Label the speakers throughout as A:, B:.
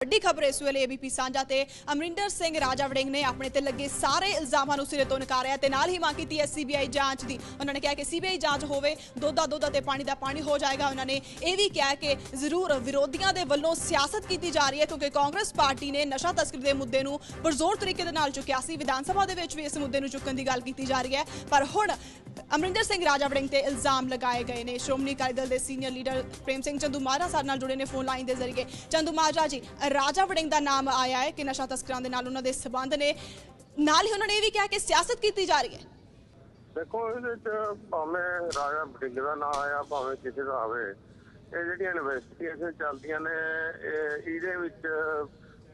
A: ਵੱਡੀ ਖਬਰ ਇਸ ਵੇਲੇ ਏਬੀਪੀ ਸਾਂਝਾ ਤੇ ਅਮਰਿੰਦਰ ਸਿੰਘ ਰਾਜਾ ਵੜਿੰਗ ਨੇ ਆਪਣੇ ਤੇ ਲੱਗੇ ਸਾਰੇ ਇਲਜ਼ਾਮਾਂ ਨੂੰ ਸਿਰੇ ਤੋਂ ਨਕਾਰਿਆ ਤੇ ਨਾਲ ਹੀ ਮੰਗ ਕੀਤੀ ਹੈ ਸੀਬੀਆਈ ਜਾਂਚ ਦੀ। ਉਹਨਾਂ ਨੇ ਕਿਹਾ ਕਿ ਸੀਬੀਆਈ ਜਾਂਚ ਹੋਵੇ, ਦੋਦਾ ਦੋਦਾ ਤੇ ਪਾਣੀ ਦਾ ਪਾਣੀ ਹੋ ਜਾਏਗਾ। ਉਹਨਾਂ ਨੇ ਇਹ ਵੀ ਕਿਹਾ ਕਿ ਜ਼ਰੂਰ ਵਿਰੋਧੀਆਂ ਦੇ ਵੱਲੋਂ ਸਿਆਸਤ ਕੀਤੀ ਜਾ ਰਹੀ ਹੈ ਕਿਉਂਕਿ ਕਾਂਗਰਸ ਪਾਰਟੀ ਨੇ ਨਸ਼ਾ ਤਸਕਰੀ ਦੇ ਮੁੱਦੇ ਨੂੰ ਪੁਰਜ਼ੋਰ ਤਰੀਕੇ ਦੇ ਨਾਲ ਚੁੱਕਿਆ ਸੀ। ਵਿਧਾਨ ਸਭਾ ਦੇ ਵਿੱਚ ਵੀ ਇਸ ਮੁੱਦੇ ਨੂੰ ਚੁੱਕਣ ਦੀ ਗੱਲ ਕੀਤੀ ਜਾ ਰਹੀ ਹੈ। ਪਰ ਹੁਣ ਅਮਰਿੰਦਰ ਸਿੰਘ ਰਾਜਾ ਤੇ ਇਲਜ਼ਾਮ ਲਗਾਏ ਗਏ ਨੇ। ਸ਼੍ਰੋਮਣੀ ਅਕਾਲੀ ਦਲ ਦੇ ਸੀਨੀਅਰ ਲੀਡਰ ਪ੍ਰੇਮ ਸਿੰਘ ਚੰਦੂ ਸਾਡੇ ਨਾਲ ਜੁੜੇ ਨੇ ਫੋਨ ਲਾਈਨ ਦੇ ਜ਼ਰੀਏ। ਚੰਦੂ ਜੀ ਰਾਜਾ ਦਾ ਨਾਮ ਆਇਆ ਹੈ ਕਿ ਨਸ਼ਾ ਤਸਕਰਾਂ ਦੇ ਨਾਲ ਉਹਨਾਂ ਦੇ ਸਬੰਧ ਨੇ। ਨਾਲ ਹੀ ਉਹਨਾਂ ਨੇ ਇਹ ਵੀ ਕਿਹਾ ਕਿ ਸਿਆਸਤ ਕੀਤੀ ਜਾ ਰਹੀ ਹੈ।
B: ਦੇਖੋ, ਇਹਦੇ ਚ ਭਾਵੇਂ ਰਾਜਾ ਬਟਿੰਗ ਦਾ ਨਾਂ ਆਇਆ, ਭਾਵੇਂ ਕਿਸੇ ਦਾ ਆਵੇ, ਇਹ ਜਿਹੜੀਆਂ ਇਨਵੈਸਟੀਗੇਸ਼ਨ ਚੱਲਦੀਆਂ ਨੇ ਇਹਦੇ ਵਿੱਚ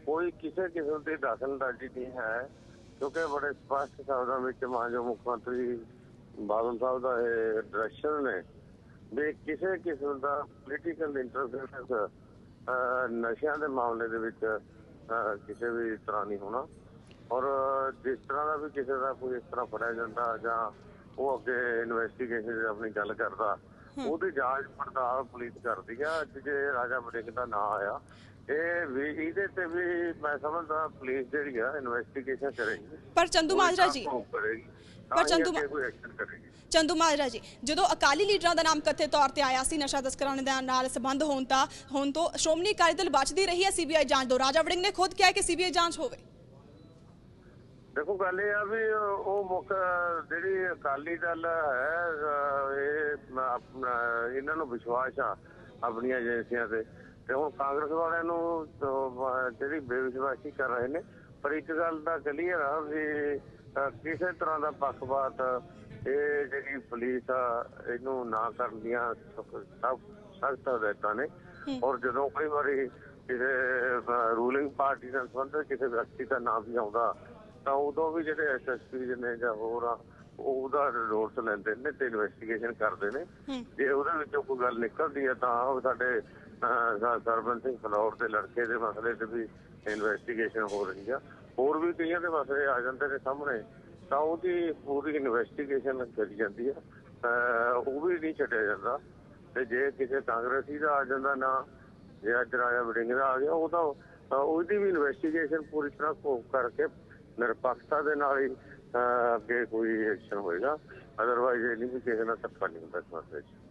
B: ਕੋਈ ਕਿਸੇ ਕਿਸਮ ਦੀ ਦਖਲਅੰਦਾਜ਼ੀ ਨਹੀਂ ਹੈ, ਕਿਉਂਕਿ ਬੜੇ ਸਪਸ਼ਟ ਸ਼ਬਦਾਂ ਵਿੱਚ ਮਾਨਯੋਗ ਮੁੱਖ ਮੰਤਰੀ ਬਾਦਲ ਸਾਹਿਬ ਦਾ ਇਹ ਡਾਇਰੈਕਸ਼ਨ ਨੇ ਵੀ ਕਿਸੇ ਕਿਸਮ ਦਾ ਪੋਲੀਟੀਕਲ ਇੰਟਰਫੇਰੈਂਸ ਨਸ਼ਿਆਂ ਦੇ ਮਾਮਲੇ ਦੇ ਵਿੱਚ ਕਿਸੇ ਵੀ ਤਰ੍ਹਾਂ ਨਹੀਂ ਹੋਣਾ। ਔਰ ਜਿਸ ਤਰ੍ਹਾਂ ਦਾ ਵੀ ਕਿਸੇ ਦਾ ਕੋਈ ਇਸ ਤਰ੍ਹਾਂ ਫੜਿਆ ਜਾਂਦਾ ਜਾਂ ਉਹ ਅੱਗੇ ਇਨਵੈਸਟੀਗੇਸ਼ਨ ਦੀ ਆਪਣੀ ਗੱਲ ਕਰਦਾ ਉਹਦੀ ਜਾਂਚ ਪੜਤਾਲ ਪੁਲਿਸ ਕਰਦੀ ਆ ਅੱਜ ਜੇ ਰਾਜਾ ਬੜਿੰਗ ਦਾ ਨਾਂ ਆਇਆ ਇਹ ਵੀ ਇਹਦੇ ਤੇ ਵੀ ਮੈਂ ਸਮਝਦਾ ਪੁਲਿਸ ਜਿਹੜੀ ਆ ਇਨਵੈਸਟੀਗੇਸ਼ਨ ਕਰੇਗੀ।
A: ਪਰ ਚੰਦੂ ਮਾਜਰਾ ਜੀ ਪਰ ਚੰਦੂ ਚੰਦੂ ਮਾਜਰਾ ਜੀ ਜਦੋਂ ਅਕਾਲੀ ਲੀਡਰਾਂ ਦਾ ਨਾਮ ਕਥਿਤ ਤੌਰ ਤੇ ਆਇਆ ਸੀ ਨਸ਼ਾ ਤਸਕਰਾਂ ਦੇ ਨਾਲ ਸੰਬੰਧ ਹੋਣ ਤਾਂ ਹੁਣ ਤੋਂ ਸ਼੍ਰੋਮਣੀ ਅਕਾਲੀ ਦਲ ਬਚਦੀ ਰਹੀ ਹੈ ਸੀਬੀਆਈ ਜਾਂਚ ਤੋਂ। ਰਾਜਾ ਵੜਿੰਗ ਨੇ ਖੁਦ ਕਿਹਾ ਕਿ ਸੀਬੀਆਈ ਜਾਂਚ ਹੋਵੇ।
B: ਦੇਖੋ ਗੱਲ ਇਹ ਆ ਵੀ ਉਹ ਮੁੱਖ ਜਿਹੜੀ ਅਕਾਲੀ ਦਲ ਹੈ ਇਹ ਆਪਣਾ ਇਹਨਾਂ ਨੂੰ ਵਿਸ਼ਵਾਸ ਆ ਆਪਣੀਆਂ ਏਜੰਸੀਆਂ ਤੇ। ਤੇ ਹੁਣ ਕਾਂਗਰਸ ਵਾਲਿਆਂ ਨੂੰ ਜਿਹੜੀ ਬੇਵਿਸ਼ਵਾਸੀ ਕਰ ਰਹੇ ਨੇ ਪਰ ਇੱਕ ਗੱਲ ਦਾ ਕਲੀਅਰ ਆ ਵੀ ਕਿਸੇ ਤਰ੍ਹਾਂ ਦਾ ਪੱਖਪਾਤ ਇਹ ਜਿਹੜੀ ਪੁਲਿਸ ਆ ਇਹਨੂੰ ਨਾ ਕਰਨ ਦੀਆਂ ਸਭ ਸਖਤ ਹਦਾਇਤਾਂ ਨੇ। ਔਰ ਜਦੋਂ ਕਈ ਵਾਰੀ ਕਿਸੇ ਰੂਲਿੰਗ ਪਾਰਟੀ ਨਾਲ ਸੰਬੰਧਿਤ ਕਿਸੇ ਵਿਅਕਤੀ ਦਾ ਨਾਮ ਵੀ ਆਉਂਦਾ ਤਾਂ ਉਦੋਂ ਵੀ ਜਿਹੜੇ ਐਸਐਸਪੀ ਨੇ ਜਾਂ ਹੋਰ ਆ ਉਹਦਾ ਰੋਲ ਲੈਂਦੇ ਨੇ ਤੇ ਇਨਵੈਸਟੀਗੇਸ਼ਨ ਕਰਦੇ ਨੇ। ਜੇ ਉਹਦੇ ਵਿੱਚੋਂ ਕੋਈ ਗੱਲ ਨਿਕਲਦੀ ਹੈ ਤਾਂ ਉਹ ਸਾਡੇ ਅਹ, ਸ- ਸਰਬੰਸ ਸਿੰਘ ਫਲੌਰ ਦੇ ਲੜਕੇ ਦੇ ਮਸਲੇ ਤੇ ਵੀ ਇਨਵੈਸਟੀਗੇਸ਼ਨ ਹੋ ਰਹੀ ਆ। ਹੋਰ ਵੀ ਕਈਆਂ ਦੇ ਮਸਲੇ ਆ ਜਾਂਦੇ ਨੇ ਸਾਹਮਣੇ ਤਾਂ ਉਹਦੀ ਪੂਰੀ ਇਨਵੈਸਟੀਗੇਸ਼ਨ ਕਰੀ ਜਾਂਦੀ ਆ। ਉਹ ਵੀ ਨਹੀਂ ਛੱਡਿਆ ਜਾਂਦਾ। ਤੇ ਜੇ ਕਿਸੇ ਕਾਂਗਰਸੀ ਦਾ ਆ ਜਾਂਦਾ ਨਾ ਜੇ ਅੱਜ ਰਾਜਾ ਵੜਿੰਗ ਦਾ ਆ ਗਿਆ ਉਹ ਤਾਂ ਉਹਦੀ ਵੀ ਇਨਵੈਸਟੀਗੇਸ਼ਨ ਪੂਰੀ ਤਰ੍ਹਾਂ ਕਰਕੇ ਨਿਰਪੱਖਤਾ ਦੇ ਨਾਲ ਹੀ ਅਹ, ਅੱਗੇ ਕੋਈ ਐਕਸ਼ਨ ਹੋਏਗਾ। ਅਦਰਵਾਈਜ਼ ਇਹ ਨਹੀਂ ਵੀ ਕਿਸੇ ਨਾਲ ਧੱਕਾ ਨਹੀਂ ਹੁੰਦਾ ਇਸ ਮਸਲੇ 'ਚ।